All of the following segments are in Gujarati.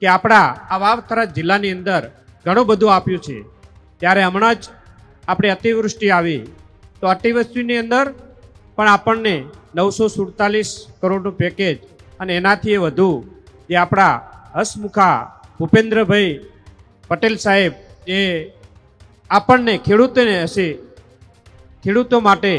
કે આપણા આ વાવથરા જિલ્લાની અંદર ઘણું બધું આપ્યું છે. ત્યારે હમણાં જ આપણે અતિવૃષ્ટિ આવી. તો અતિવૃષ્ટિની અંદર પણ આપણને નવસો સુડતાલીસ કરોડનું પેકેજ અને એનાથી એ વધુ જે આપણા હસમુખા ભૂપેન્દ્રભાઈ પટેલ સાહેબ જે આપણને ખેડૂતોને હશે, ખેડૂતો માટે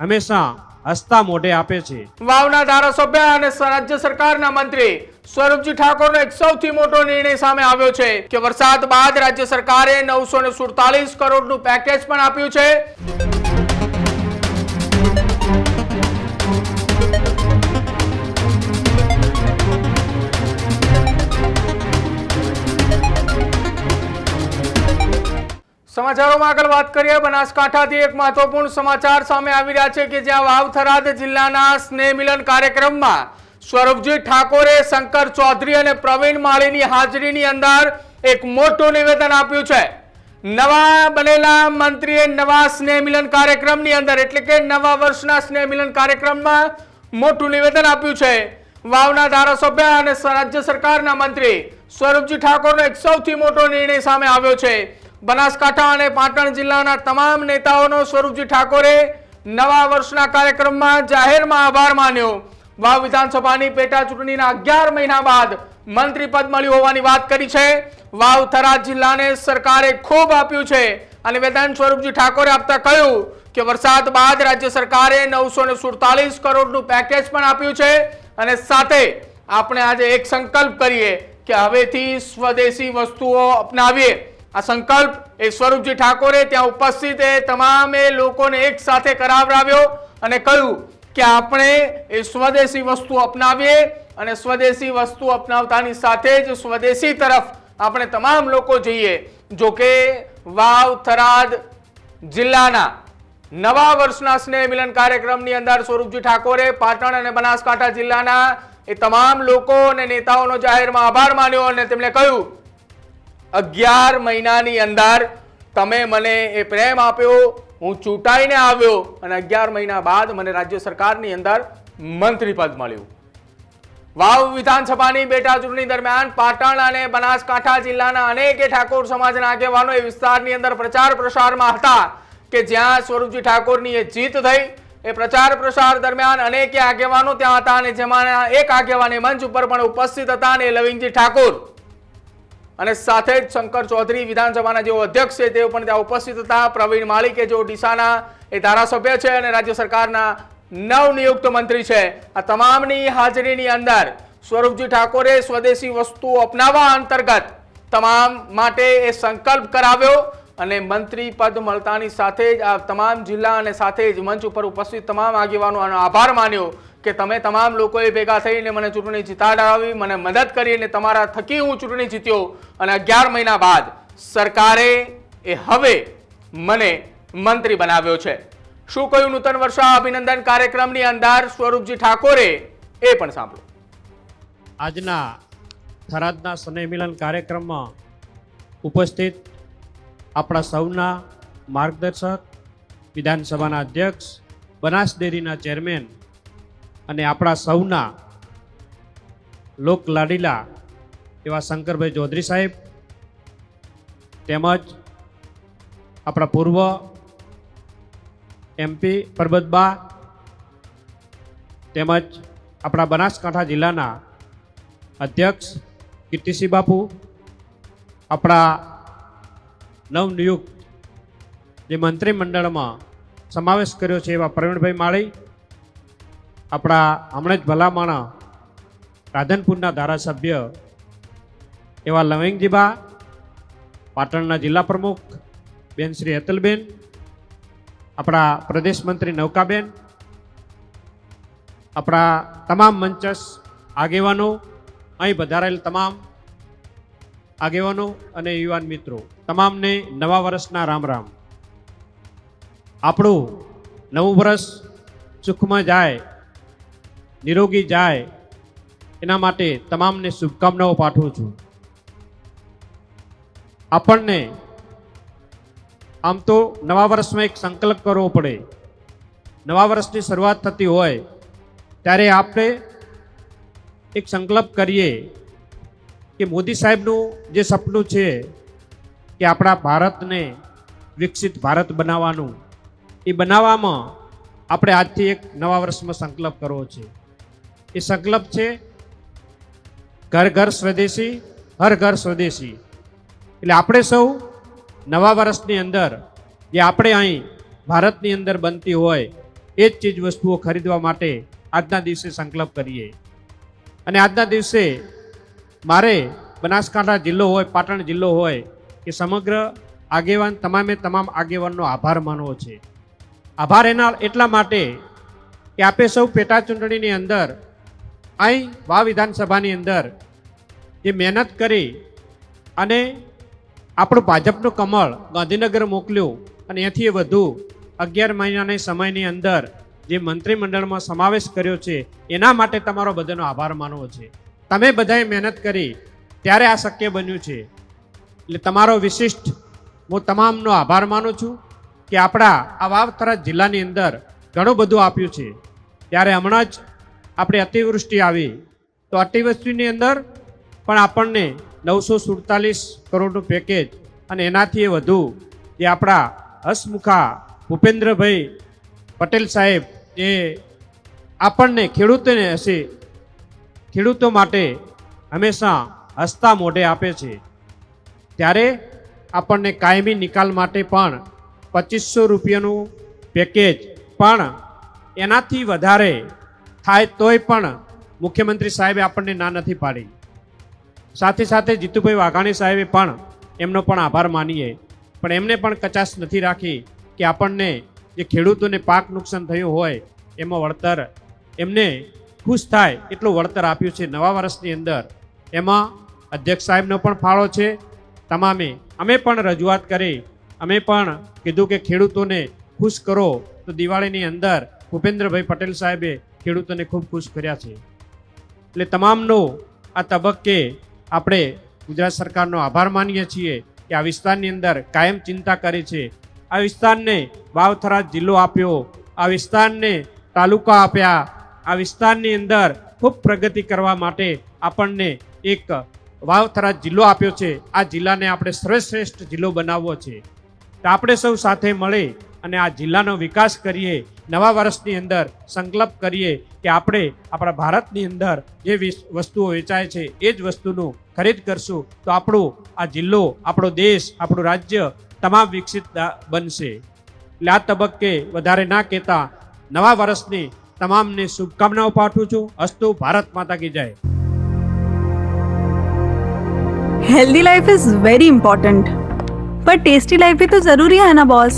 હંમેશા હસતા મોઢે આપે છે. વાવના ધારાસભ્ય અને રાજ્ય સરકારના મંત્રી સ્વરૂપજી ઠાકોરનો એક સૌથી મોટો નિર્ણય સામે આવ્યો છે કે વરસાદ બાદ રાજ્ય સરકારે નવસો ને સુડતાલીસ કરોડનું પેકેજ પણ આપ્યું છે. સમાચારોમાં આગળ વાત કરીએ, બનાસકાંઠાથી એક મહત્વપૂર્ણ સમાચાર સામે આવી રહ્યા છે કે જ્યાં વાવથરાદ જિલ્લાના સ્નેહ મિલન કાર્યક્રમમાં સ્વરૂપજી ઠાકોરે શંકર ચૌધરી અને પ્રવીણ માળીની હાજરીની અંદર એક મોટું નિવેદન આપ્યું છે. નવા બનેલા મંત્રીએ નવા સ્નેહ મિલન કાર્યક્રમની અંદર, એટલે કે નવા વર્ષના સ્નેહ મિલન કાર્યક્રમમાં મોટું નિવેદન આપ્યું છે. વાવના ધારાસભ્ય અને રાજ્ય સરકારના મંત્રી સ્વરૂપજી ઠાકોરનો એક સૌથી મોટો નિર્ણય સામે આવ્યો છે. બનાસકાંઠા અને પાટણ જિલ્લાના તમામ નેતાઓનો સ્વરૂપજી ઠાકોરે નવા વર્ષના કાર્યક્રમમાં જાહેરમાં આભાર માન્યો. વાવ વિધાનસભાની પેટા ચૂંટણીના અગિયાર મહિના બાદ મંત્રી પદ મળ્યું હોવાની વાત કરી છે. વાવ થરાદ જિલ્લાને સરકારે ખૂબ આપ્યું છે. અને વેદાંત સ્વરૂપજી ઠાકોરે આપતા કહ્યું કે વરસાદ બાદ રાજ્ય સરકારે નવસો સુડતાલીસ કરોડનું પેકેજ પણ આપ્યું છે. અને સાથે આપણે આજે એક સંકલ્પ કરીએ કે હવેથી સ્વદેશી વસ્તુઓ અપનાવીએ. આ સંકલ્પ એ સ્વરૂપજી ઠાકોરે ત્યાં ઉપસ્થિત એ તમામે લોકોને એક સાથે કરાવરાવ્યો અને કહ્યું કે આપણે એ સ્વદેશી વસ્તુ અપનાવીએ અને સ્વદેશી વસ્તુ અપનાવતાની સાથે જ સ્વદેશી તરફ આપણે તમામ લોકો જઈએ. જો કે વાવ થરાદ જિલ્લાના નવા વર્ષના સ્નેહ મિલન કાર્યક્રમની અંદર સ્વરૂપજી ઠાકોરે પાટણ અને બનાસકાંઠા જિલ્લાના એ તમામ લોકો અને નેતાઓનો જાહેરમાં આભાર માન્યો અને તેમણે કહ્યું, અગિયાર મહિનાની અંદર તમે મને એ પ્રેમ આપ્યો હું ચૂંટાઈને આવ્યો અને અગિયાર મહિના બાદ મને રાજ્ય સરકારની અંદર મંત્રી પદ મળ્યું. વાવ વિધાનસભાની પેટા ચૂંટણી દરમિયાન પાટણ અને બનાસકાંઠા જિલ્લાના અનેક ઠાકોર સમાજના આગેવાનો એ વિસ્તારની અંદર પ્રચાર પ્રસારમાં હતા કે જ્યાં સ્વરૂપજી ઠાકોરની એ જીત થઈ. એ પ્રચાર પ્રસાર દરમિયાન અનેક આગેવાનો ત્યાં હતા અને જેમાં એક આગેવાન મંચ ઉપર પણ ઉપસ્થિત હતા અને લવિંગજી ઠાકોર. અને સાથે જ શંકર ચૌધરી વિધાનસભાના જેઓ અધ્યક્ષ છે તેઓ પણ ત્યાં ઉપસ્થિત હતા. પ્રવીણ માળી કે જેઓ એ ધારાસભ્ય છે અને રાજ્ય સરકારના નવનિયુક્ત મંત્રી છે. આ તમામની હાજરીની અંદર સ્વરૂપજી ઠાકોરે સ્વદેશી વસ્તુઓ અપનાવવા અંતર્ગત તમામ માટે એ સંકલ્પ કરાવ્યો અને મંત્રી પદ મળતાની સાથે જ આ તમામ જિલ્લા અને સાથે જ મંચ ઉપર ઉપસ્થિત તમામ આગેવાનો આભાર માન્યો. કે તમે તમામ લોકોએ ભેગા થઈને મને ચૂંટણી જીતાડાવી મને મદદ કરી અને તમારા થકી હું ચૂંટણી જીત્યો. અને અગિયાર મહિના બાદ સરકારે એ હવે મને મંત્રી બનાવ્યો છે. શું કહ્યું નૂતન વર્ષા અભિનંદન કાર્યક્રમની અંદર સ્વરૂપજી ઠાકોરે એ પણ સાંભળો. આજના થરાદના સ્નેહમિલન કાર્યક્રમમાં ઉપસ્થિત આપણા સૌના માર્ગદર્શક, વિધાનસભાના અધ્યક્ષ, બનાસ ડેરીના ચેરમેન અને આપણા સૌના લોક લાડીલા એવા શંકરભાઈ ચૌધરી સાહેબ, તેમજ આપણા પૂર્વ એમપી પરબતબા તેમજ આપણા બનાસકાંઠા જિલ્લાના અધ્યક્ષ કીર્તિસિંહ બાપુ, આપણા નવનિયુક્ત જે મંત્રીમંડળમાં સમાવેશ કર્યો છે એવા પ્રવીણભાઈ માળી આપણા હમણાં જ ભલામણા રાધનપુરના ધારાસભ્ય એવા લવિંગજીબા પાટણના જિલ્લા પ્રમુખ બેન શ્રી હેતલબેન, આપણા પ્રદેશ મંત્રી નૌકાબેન, આપણા તમામ મંચસ આગેવાનો, અહીં પધારેલ તમામ આગેવાનો અને યુવાન મિત્રો, તમામને નવા વર્ષના રામ રામ. આપણું નવું વર્ષ સુખમાં જાય નિરોગી જાય, એના માટે તમામને શુભકામનાઓ પાઠવું છું. આપણને આમ તો નવા વર્ષમાં એક સંકલ્પ કરવો પડે. નવા વર્ષની શરૂઆત થતી હોય, ત્યારે આપણે એક સંકલ્પ કરીએ કે મોદી સાહેબનું જે સપનું છે કે આપણા ભારતને વિકસિત ભારત બનાવવાનું, એ બનાવવામાં આપણે આજથી એક નવા વર્ષમાં સંકલ્પ કરવો છે. એ સંકલ્પ છે. ઘર ઘર સ્વદેશી, હર ઘર સ્વદેશી. એટલે આપણે સૌ નવા વર્ષની અંદર, જે આપણે અહીં ભારતની અંદર બનતી હોય, એ જ ચીજ વસ્તુઓ ખરીદવા માટે આજના દિવસે સંકલ્પ કરીએ. અને આજના દિવસે મારે બનાસકાંઠા જિલ્લો હોય, પાટણ જિલ્લો હોય, કે સમગ્ર આગેવાન, તમામે તમામ આગેવાનનો આભાર માનવો છે. આભાર એના એટલા માટે કે આપે સૌ પેટા ચૂંટણીની અંદર અહીં વા વિધાનસભાની અંદર જે મહેનત કરી અને આપણું ભાજપનું કમળ ગાંધીનગર મોકલ્યું અને એથી વધુ અગિયાર મહિનાની સમયની અંદર જે મંત્રીમંડળમાં સમાવેશ કર્યો છે, એના માટે તમારો બધાનો આભાર માનવો છે. તમે બધાએ મહેનત કરી, ત્યારે આ શક્ય બન્યું છે. એટલે તમારો વિશિષ્ટ હું તમામનો આભાર માનું છું કે આપણા આ વાવથરા જિલ્લાની અંદર ઘણું બધું આપ્યું છે. ત્યારે હમણાં જ આપણે અતિવૃષ્ટિ આવી. તો અતિવૃષ્ટિની અંદર પણ આપણને નવસો સુડતાલીસ કરોડનું પેકેજ અને એનાથી વધુ જે આપણા હસમુખા ભૂપેન્દ્રભાઈ પટેલ સાહેબ જે આપણને ખેડૂતોને હશે. ખેડૂતો માટે હંમેશા હસતા મોઢે આપે છે. ત્યારે આપણને કાયમી નિકાલ માટે પણ પચીસો રૂપિયાનું પેકેજ પણ એનાથી વધારે થાય તોય પણ મુખ્યમંત્રી સાહેબે આપણને ના નથી પાડી. સાથે સાથે જીતુભાઈ વાઘાણી સાહેબે પણ એમનો પણ આભાર માનીએ. પણ એમને પણ કચાશ નથી રાખી કે આપણને જે ખેડૂતોને પાક નુકસાન થયું હોય એમાં વળતર એમને ખુશ થાય એટલું વળતર આપ્યું છે. નવા વર્ષની અંદર એમાં અધ્યક્ષ સાહેબનો પણ ફાળો છે. તમામે અમે પણ રજૂઆત કરી. અમે પણ કીધું કે ખેડૂતોને ખુશ કરો. તો દિવાળીની અંદર ભૂપેન્દ્રભાઈ પટેલ સાહેબે ખેડૂતોને ખૂબ ખુશ કર્યા છે. એટલે તમામનો આ તબક્કે આપણે ગુજરાત સરકારનો આભાર માનીએ છીએ કે આ વિસ્તારની અંદર કાયમ ચિંતા કરે છે. આ વિસ્તારને વાવથરા જિલ્લો આપ્યો. આ વિસ્તારને તાલુકા આપ્યા. આ વિસ્તારની અંદર ખૂબ પ્રગતિ કરવા માટે આપણને એક વાવથરા જિલ્લો આપ્યો છે. આ જિલ્લાને આપણે સર્વશ્રેષ્ઠ જિલ્લો બનાવવો છે. તો આપણે સૌ સાથે મળી અને આ જિલ્લાનો વિકાસ કરીએ નવા વર્ષની અંદર સંકલ્પ કરીએ કે આપણે આપણા ભારતની અંદર જે વિસ- વસ્તુઓ વેચાય છે એ જ વસ્તુનું ખરીદ કરશું તો આપણું આ જિલ્લો આપણો દેશ આપણું રાજ્ય તમામ વિકસિત દા- બનશે એટલે આ તબક્કે વધારે ના કહેતા નવા વર્ષની તમામને શુભકામનાઓ પાઠવું છું અસ્તુ ભારત માતા કી જય healthy life is very important पर टेस्टी लाइफ भी तो जरूरी है ना बॉस